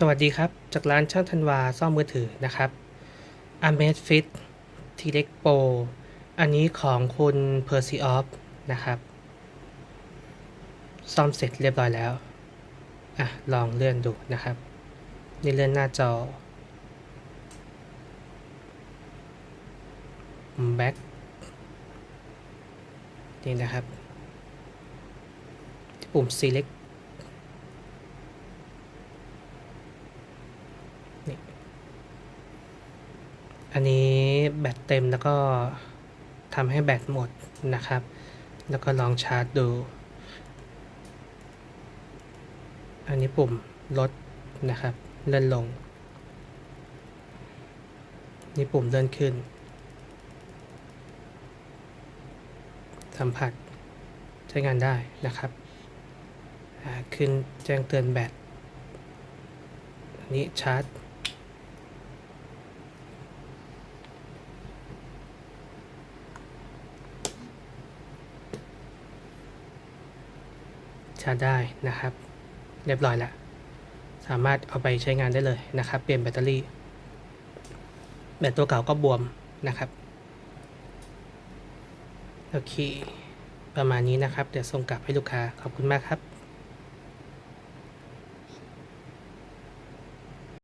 สวัสดีครับ จากร้านช่างธันวาซ่อมมือถือนะครับ a m a z Fit t l e x Pro อันนี้ของคุณ p e r c y o f นะครับ ซ่อมเสร็จเรียบร้อยแล้ว อะ ลองเลื่อนดูนะครับ นี่เลื่อนหน้าจอ Back นี่นะครับ ปุ่ม Select อันนี้แบตเต็มแล้วก็ทำให้แบตหมดนะครับ แล้วก็ลองชาร์จดู อันนี้ปุ่มลดนะครับ เลื่อนลง นี่ปุ่มเลื่อนขึ้น สัมผัสใช้งานได้นะครับขึ้นแจ้งเตือนแบตอันนี้ชาร์จ ชาร์จได้นะครับ เรียบร้อยแล้วสามารถเอาไปใช้งานได้เลยนะครับ เปลี่ยนแบตเตอรี่ แบตตัวเก่าก็บวมนะครับโอเค ประมาณนี้นะครับ เดี๋ยวส่งกลับให้ลูกค้า ขอบคุณมากครับ